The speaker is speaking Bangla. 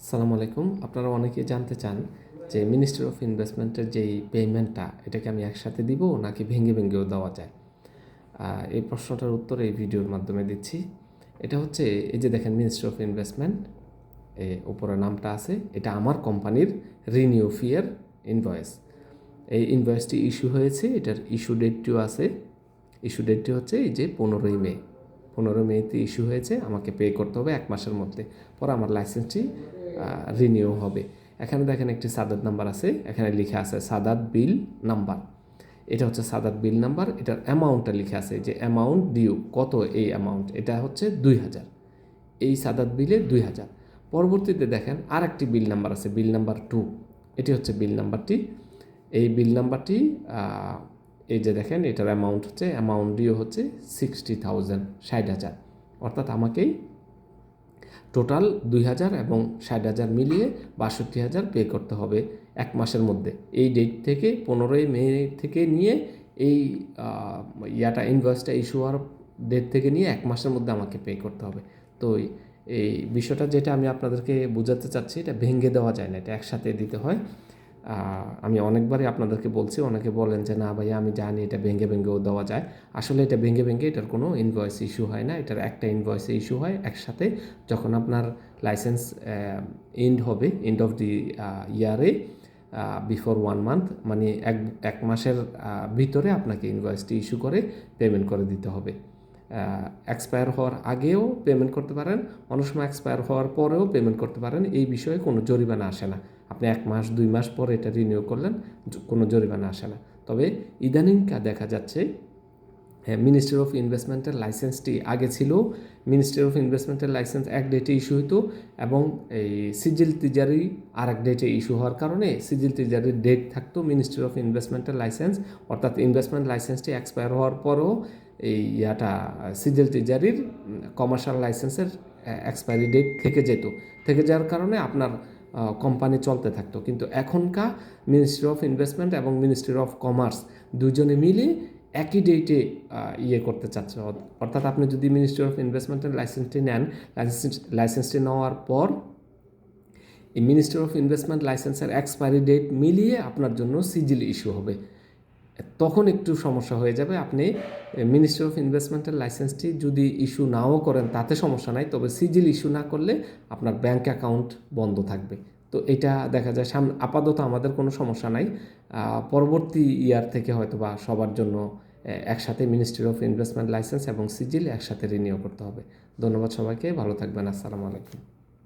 আসসালামু আলাইকুম। আপনারা অনেকেই জানতে চান যে মিনিস্ট্রি অফ ইনভেস্টমেন্টের যেই পেমেন্টটা এটাকে আমি একসাথে দিব নাকি ভেঙে ভেঙেও দেওয়া যায়? এই প্রশ্নটার উত্তর এই ভিডিওর মাধ্যমে দিচ্ছি। এটা হচ্ছে, এই যে দেখেন মিনিস্ট্রি অফ ইনভেস্টমেন্ট এ উপরে নামটা আছে, এটা আমার কোম্পানির রিনিউ ফিয়ার ইনভয়েস এই ইনভয়েসটি ইস্যু হয়েছে, এটার ইস্যু ডেটটিও আছে। ইস্যু ডেটটি হচ্ছে এই যে পনেরোই মে। পনেরো মেতে ইস্যু হয়েছে, আমাকে পে করতে হবে এক মাসের মধ্যে। পরে আমার লাইসেন্সটি রিনিউ হবে। এখানে দেখেন একটি সাদাত নাম্বার আছে, এখানে লিখে আছে সাদাত বিল নাম্বার। এটা হচ্ছে সাদাত বিল নাম্বার, এটার অ্যামাউন্টটা লিখে আছে, যে অ্যামাউন্ট ডিউ কত এই অ্যামাউন্ট এটা হচ্ছে দুই হাজার। এই সাদাত বিলে দুই হাজার। পরবর্তীতে দেখেন আর একটি বিল নাম্বার আছে, বিল নাম্বার টু এটি হচ্ছে বিল নাম্বারটি। এই বিল নাম্বারটি এই যে দেখেন, এটার অ্যামাউন্ট হচ্ছে অ্যামাউন্ট ডিও হচ্ছে সিক্সটি থাউজেন্ড ষাট হাজার। অর্থাৎ আমাকেই টোটাল দুই হাজার এবং ষাট হাজার মিলিয়ে বাষট্টি হাজার পে করতে হবে এক মাসের মধ্যে। এই ডেট থেকে পনেরোই মে থেকে নিয়ে এই ইয়াটা ইনভয়েসটা ইস্যু হওয়ার ডেট থেকে নিয়ে এক মাসের মধ্যে আমাকে পে করতে হবে। তো এই- বিষয়টা যেটা আমি আপনাদেরকে বোঝাতে চাচ্ছি, এটা ভেঙে দেওয়া যায় না, এটা একসাথে দিতে হয়। আমি অনেকবারই আপনাদেরকে বলছি, অনেকে বলেন যে, না ভাইয়া, আমি জানি এটা ভেঙে ভেঙেও দেওয়া যায়। আসলে এটা ভেঙে ভেঙে এটার কোনো ইনভয়েস ইস্যু হয় না, এটার একটা ইনভয়েসে ইস্যু হয় একসাথে যখন আপনার লাইসেন্স এন্ড হবে এন্ড অফ দি ইয়ারে বিফোর ওয়ান মান্থ মানে এক এক মাসের ভিতরে আপনাকে ইনভয়েসটি ইস্যু করে পেমেন্ট করে দিতে হবে। এক্সপায়ার হওয়ার আগেও পেমেন্ট করতে পারেন, অনেক সময় এক্সপায়ার হওয়ার পরেও পেমেন্ট করতে পারেন, এই বিষয়ে কোনো জরিমানা আসে না। আপনি এক মাস, দুই মাস পরে এটা রিনিউ করলেন কোনো জরিমানা আসে না। তবে ইদানিংকা দেখা যাচ্ছে হ্যাঁ মিনিস্ট্রি অফ ইনভেস্টমেন্টের লাইসেন্সটি আগে ছিল মিনিস্ট্রি অফ ইনভেস্টমেন্টের লাইসেন্স এক ডেটে ইস্যু হতো এবং এই সিজিল তিজারি আর এক ডেটে ইস্যু হওয়ার কারণে সিজিল তিজারির ডেট থাকতো মিনিস্ট্রি অফ ইনভেস্টমেন্টের লাইসেন্স অর্থাৎ ইনভেস্টমেন্ট লাইসেন্সটি এক্সপায়ার হওয়ার পরও এই ইয়াটা সিজিল তিজারির কমার্শিয়াল লাইসেন্সের এক্সপায়ারি ডেট থেকে যেত। থেকে যাওয়ার কারণে আপনার কোম্পানি চলতে থাকতো। কিন্তু এখনকার মিনিস্ট্রি অফ ইনভেস্টমেন্ট এবং মিনিস্ট্রি অফ কমার্স দুজনে মিলে একই ডেটে ইয়ে করতে চাচ্ছে। অর্থাৎ আপনি যদি মিনিস্ট্রি অফ ইনভেস্টমেন্টের লাইসেন্সটি নেন লাইসেন্স লাইসেন্সটি নেওয়ার পর এই মিনিস্ট্রি অফ ইনভেস্টমেন্ট লাইসেন্সের এক্সপায়ারি ডেট মিলিয়ে আপনার জন্য সিজিল ইস্যু হবে। তখন একটু সমস্যা হয়ে যাবে। আপনি মিনিস্ট্রি অফ ইনভেস্টমেন্টের লাইসেন্সটি যদি ইস্যু নাও করেন, তাতে সমস্যা নাই। তবে সিজিল ইস্যু না করলে আপনার ব্যাংক অ্যাকাউন্ট বন্ধ থাকবে। তো এটা দেখা যায়। সামনে আপাতত আমাদের কোনো সমস্যা নাই। পরবর্তী ইয়ার থেকে হয়তো বা সবার জন্য একসাথে মিনিস্ট্রি অফ ইনভেস্টমেন্ট লাইসেন্স এবং সিজিল একসাথে রিনিউ করতে হবে। ধন্যবাদ সবাইকে। ভালো থাকবেন। আসসালামু আলাইকুম।